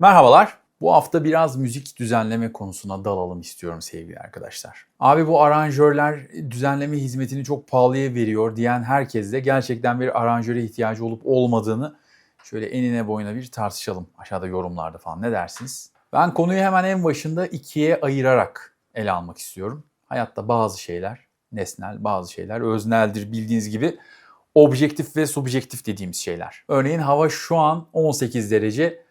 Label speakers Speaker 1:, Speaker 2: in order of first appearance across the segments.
Speaker 1: Merhabalar. Bu hafta biraz müzik düzenleme konusuna dalalım istiyorum sevgili arkadaşlar. Abi bu aranjörler düzenleme hizmetini çok pahalıya veriyor diyen herkes de gerçekten bir aranjöre ihtiyacı olup olmadığını şöyle enine boyuna bir tartışalım aşağıda yorumlarda falan ne dersiniz? Ben konuyu hemen en başında ikiye ayırarak ele almak istiyorum. Hayatta bazı şeyler nesnel, bazı şeyler özneldir bildiğiniz gibi objektif ve subjektif dediğimiz şeyler. Örneğin hava şu an 18 derece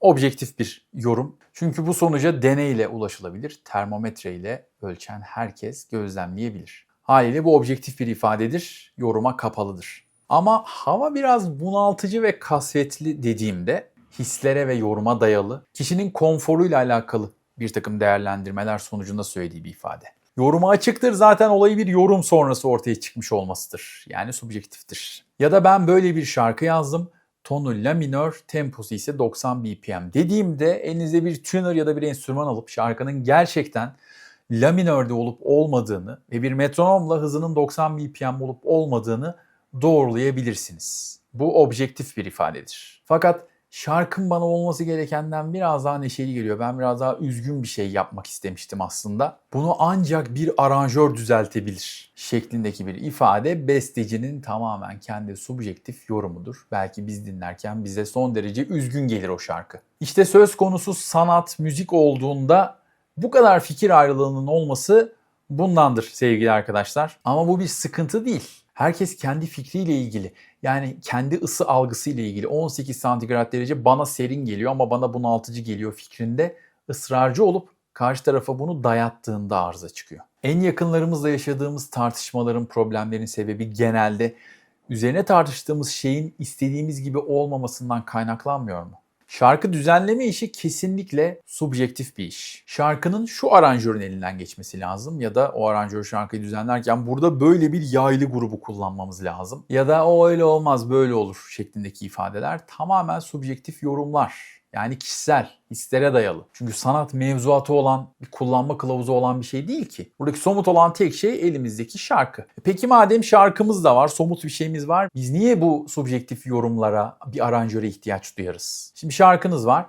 Speaker 1: objektif bir yorum. Çünkü bu sonuca deneyle ulaşılabilir. Termometre ile ölçen herkes gözlemleyebilir. Haliyle bu objektif bir ifadedir, yoruma kapalıdır. Ama hava biraz bunaltıcı ve kasvetli dediğimde hislere ve yoruma dayalı, kişinin konforuyla alakalı bir takım değerlendirmeler sonucunda söylediği bir ifade. Yoruma açıktır zaten olayı bir yorum sonrası ortaya çıkmış olmasıdır. Yani subjektiftir. Ya da ben böyle bir şarkı yazdım tonu la minör, temposu ise 90 BPM dediğimde elinize bir tuner ya da bir enstrüman alıp şarkının gerçekten la minörde olup olmadığını ve bir metronomla hızının 90 BPM olup olmadığını doğrulayabilirsiniz. Bu objektif bir ifadedir. Fakat şarkım bana olması gerekenden biraz daha neşeli geliyor. Ben biraz daha üzgün bir şey yapmak istemiştim aslında. Bunu ancak bir aranjör düzeltebilir şeklindeki bir ifade bestecinin tamamen kendi subjektif yorumudur. Belki biz dinlerken bize son derece üzgün gelir o şarkı. İşte söz konusu sanat, müzik olduğunda bu kadar fikir ayrılığının olması bundandır sevgili arkadaşlar. Ama bu bir sıkıntı değil. Herkes kendi fikriyle ilgili yani kendi ısı algısıyla ilgili 18 santigrat derece bana serin geliyor ama bana bunaltıcı geliyor fikrinde ısrarcı olup karşı tarafa bunu dayattığında arıza çıkıyor. En yakınlarımızla yaşadığımız tartışmaların, problemlerin sebebi genelde üzerine tartıştığımız şeyin istediğimiz gibi olmamasından kaynaklanmıyor mu? Şarkı düzenleme işi kesinlikle subjektif bir iş. Şarkının şu aranjörün elinden geçmesi lazım ya da o aranjör şarkıyı düzenlerken burada böyle bir yaylı grubu kullanmamız lazım. Ya da o öyle olmaz böyle olur şeklindeki ifadeler tamamen subjektif yorumlar. Yani kişisel, hislere dayalı. Çünkü sanat mevzuatı olan, bir kullanma kılavuzu olan bir şey değil ki. Buradaki somut olan tek şey elimizdeki şarkı. E peki madem şarkımız da var, somut bir şeyimiz var. Biz niye bu subjektif yorumlara, bir aranjöre ihtiyaç duyarız? Şimdi şarkınız var.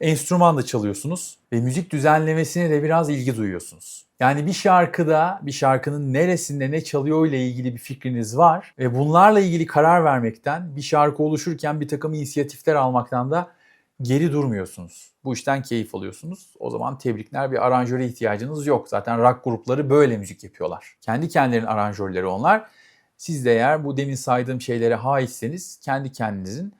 Speaker 1: Enstrüman da çalıyorsunuz ve müzik düzenlemesine de biraz ilgi duyuyorsunuz. Yani bir şarkıda bir şarkının neresinde ne çalıyor ile ilgili bir fikriniz var ve bunlarla ilgili karar vermekten, bir şarkı oluşurken bir takım inisiyatifler almaktan da geri durmuyorsunuz. Bu işten keyif alıyorsunuz. O zaman tebrikler bir aranjöre ihtiyacınız yok. Zaten rock grupları böyle müzik yapıyorlar. Kendi kendilerinin aranjörleri onlar. Siz de eğer bu demin saydığım şeylere haitseniz kendi kendinizin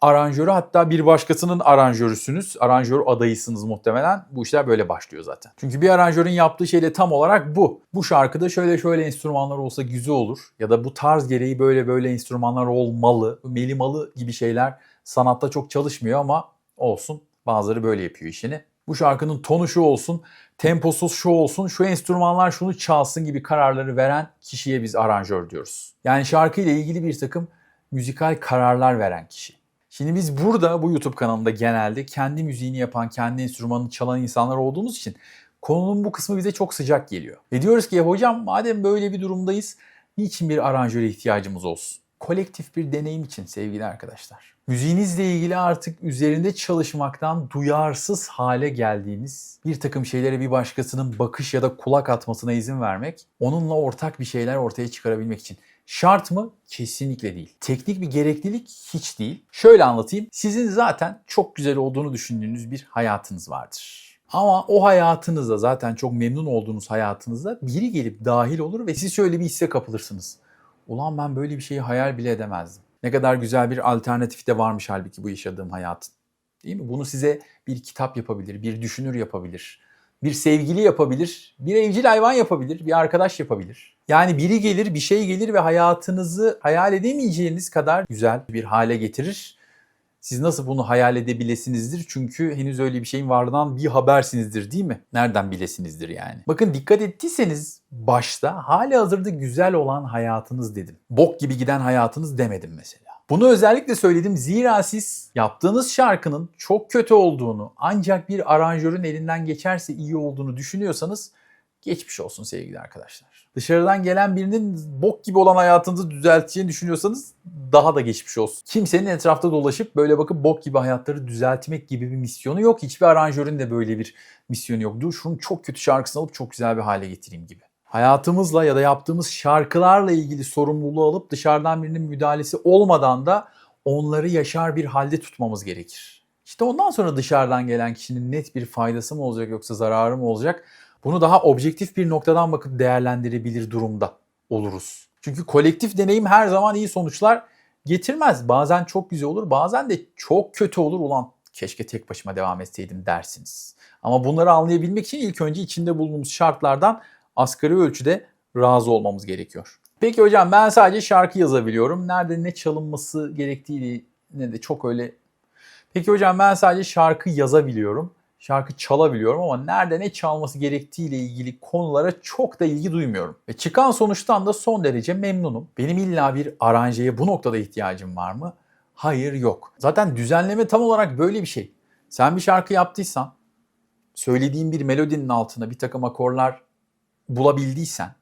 Speaker 1: aranjörü hatta bir başkasının aranjörüsünüz. Aranjör adayısınız muhtemelen. Bu işler böyle başlıyor zaten. Çünkü bir aranjörün yaptığı şey de tam olarak bu. Bu şarkıda şöyle şöyle enstrümanlar olsa güzel olur. Ya da bu tarz gereği böyle böyle enstrümanlar olmalı. Melimalı gibi şeyler sanatta çok çalışmıyor ama olsun. Bazıları böyle yapıyor işini. Bu şarkının tonu şu olsun, temposuz şu olsun, şu enstrümanlar şunu çalsın gibi kararları veren kişiye biz aranjör diyoruz. Yani şarkıyla ilgili bir takım müzikal kararlar veren kişi. Şimdi biz burada bu YouTube kanalında genelde kendi müziğini yapan, kendi enstrümanını çalan insanlar olduğumuz için konunun bu kısmı bize çok sıcak geliyor. Ve diyoruz ki hocam madem böyle bir durumdayız niçin bir aranjöre ihtiyacımız olsun? Kolektif bir deneyim için sevgili arkadaşlar müziğinizle ilgili artık üzerinde çalışmaktan duyarsız hale geldiğiniz bir takım şeylere bir başkasının bakış ya da kulak atmasına izin vermek, onunla ortak bir şeyler ortaya çıkarabilmek için. Şart mı? Kesinlikle değil. Teknik bir gereklilik hiç değil. Şöyle anlatayım. Sizin zaten çok güzel olduğunu düşündüğünüz bir hayatınız vardır. Ama o hayatınızda zaten çok memnun olduğunuz hayatınızda biri gelip dahil olur ve siz şöyle bir hisse kapılırsınız. Ulan ben böyle bir şeyi hayal bile edemezdim. Ne kadar güzel bir alternatif de varmış halbuki bu yaşadığım hayatın. Değil mi? Bunu size bir kitap yapabilir, bir düşünür yapabilir, bir sevgili yapabilir, bir evcil hayvan yapabilir, bir arkadaş yapabilir. Yani biri gelir, bir şey gelir ve hayatınızı hayal edemeyeceğiniz kadar güzel bir hale getirir. Siz nasıl bunu hayal edebilesinizdir? Çünkü henüz öyle bir şeyin varlığından bir habersinizdir değil mi? Nereden bilesinizdir yani? Bakın dikkat ettiyseniz başta hali hazırda güzel olan hayatınız dedim. Bok gibi giden hayatınız demedim mesela. Bunu özellikle söyledim zira siz yaptığınız şarkının çok kötü olduğunu ancak bir aranjörün elinden geçerse iyi olduğunu düşünüyorsanız geçmiş olsun sevgili arkadaşlar. Dışarıdan gelen birinin bok gibi olan hayatınızı düzelteceğini düşünüyorsanız daha da geçmiş olsun. Kimsenin etrafta dolaşıp böyle bakıp bok gibi hayatları düzeltmek gibi bir misyonu yok. Hiçbir aranjörün de böyle bir misyonu yok. Dur şunun çok kötü şarkısını alıp çok güzel bir hale getireyim gibi. Hayatımızla ya da yaptığımız şarkılarla ilgili sorumluluğu alıp dışarıdan birinin müdahalesi olmadan da onları yaşar bir halde tutmamız gerekir. İşte ondan sonra dışarıdan gelen kişinin net bir faydası mı olacak yoksa zararı mı olacak? Bunu daha objektif bir noktadan bakıp değerlendirebilir durumda oluruz. Çünkü kolektif deneyim her zaman iyi sonuçlar getirmez. Bazen çok güzel olur, bazen de çok kötü olur. Ulan keşke tek başıma devam etseydim dersiniz. Ama bunları anlayabilmek için ilk önce içinde bulunduğumuz şartlardan asgari ölçüde razı olmamız gerekiyor. Peki hocam ben sadece şarkı yazabiliyorum. Nerede ne çalınması gerektiği ne de çok öyle. Peki hocam ben sadece şarkı yazabiliyorum. Şarkı çalabiliyorum ama nerede ne çalması gerektiğiyle ilgili konulara çok da ilgi duymuyorum. Ve çıkan sonuçtan da son derece memnunum. Benim illa bir aranjeye bu noktada ihtiyacım var mı? Hayır yok. Zaten düzenleme tam olarak böyle bir şey. Sen bir şarkı yaptıysan, söylediğin bir melodinin altına bir takım akorlar bulabildiysen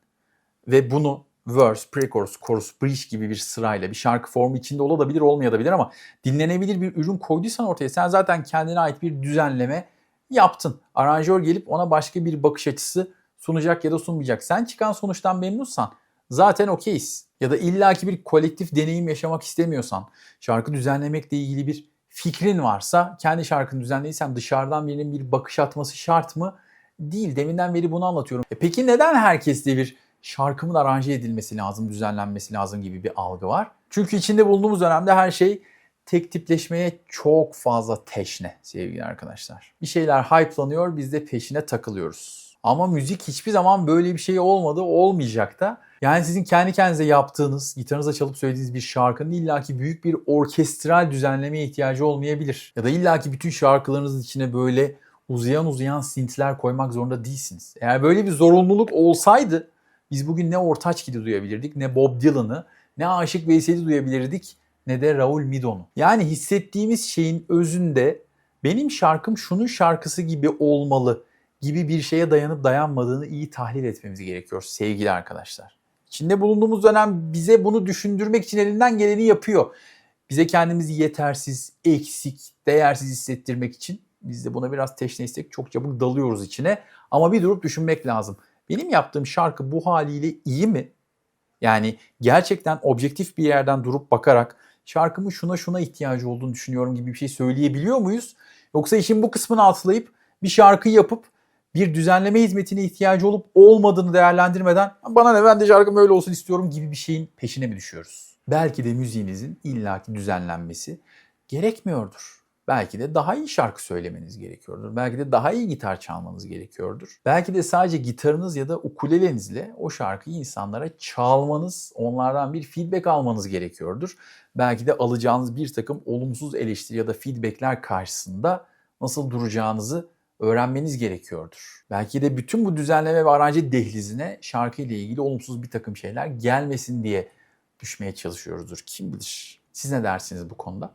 Speaker 1: ve bunu verse, pre-chorus, chorus, bridge gibi bir sırayla bir şarkı formu içinde olabilir olmayabilir ama dinlenebilir bir ürün koyduysan ortaya sen zaten kendine ait bir düzenleme yaptın. Aranjör gelip ona başka bir bakış açısı sunacak ya da sunmayacak. Sen çıkan sonuçtan memnunsan zaten okeyiz. Ya da illaki bir kolektif deneyim yaşamak istemiyorsan, şarkı düzenlemekle ilgili bir fikrin varsa kendi şarkını düzenleysen dışarıdan birinin bir bakış atması şart mı? Değil. Deminden beri bunu anlatıyorum. E peki neden herkeste bir şarkımın aranje edilmesi lazım, düzenlenmesi lazım gibi bir algı var? Çünkü içinde bulunduğumuz dönemde her şey tek tipleşmeye çok fazla teşne sevgili arkadaşlar. Bir şeyler hype'lanıyor, biz de peşine takılıyoruz. Ama müzik hiçbir zaman böyle bir şey olmadı, olmayacak da. Yani sizin kendi kendinize yaptığınız, gitarınıza çalıp söylediğiniz bir şarkının illaki büyük bir orkestral düzenlemeye ihtiyacı olmayabilir. Ya da illaki bütün şarkılarınızın içine böyle uzayan uzayan synthler koymak zorunda değilsiniz. Eğer böyle bir zorunluluk olsaydı biz bugün ne Ortaç gibi duyabilirdik, ne Bob Dylan'ı, ne Aşık Veysel'i duyabilirdik, ne de Raul Midon'u. Yani hissettiğimiz şeyin özünde benim şarkım şunun şarkısı gibi olmalı gibi bir şeye dayanıp dayanmadığını iyi tahlil etmemiz gerekiyor sevgili arkadaşlar. İçinde bulunduğumuz dönem bize bunu düşündürmek için elinden geleni yapıyor. Bize kendimizi yetersiz, eksik, değersiz hissettirmek için biz de buna biraz teşneysek çok çabuk dalıyoruz içine. Ama bir durup düşünmek lazım. Benim yaptığım şarkı bu haliyle iyi mi? Yani gerçekten objektif bir yerden durup bakarak şarkımın şuna şuna ihtiyacı olduğunu düşünüyorum gibi bir şey söyleyebiliyor muyuz? Yoksa işin bu kısmını atlayıp bir şarkı yapıp bir düzenleme hizmetine ihtiyacı olup olmadığını değerlendirmeden bana ne ben de şarkım öyle olsun istiyorum gibi bir şeyin peşine mi düşüyoruz? Belki de müziğinizin illaki düzenlenmesi gerekmiyordur. Belki de daha iyi şarkı söylemeniz gerekiyordur. Belki de daha iyi gitar çalmanız gerekiyordur. Belki de sadece gitarınız ya da ukulelenizle o şarkıyı insanlara çalmanız, onlardan bir feedback almanız gerekiyordur. Belki de alacağınız bir takım olumsuz eleştiri ya da feedbackler karşısında nasıl duracağınızı öğrenmeniz gerekiyordur. Belki de bütün bu düzenleme ve aracı dehlizine şarkı ile ilgili olumsuz bir takım şeyler gelmesin diye düşmeye çalışıyoruzdur. Kim bilir? Siz ne dersiniz bu konuda?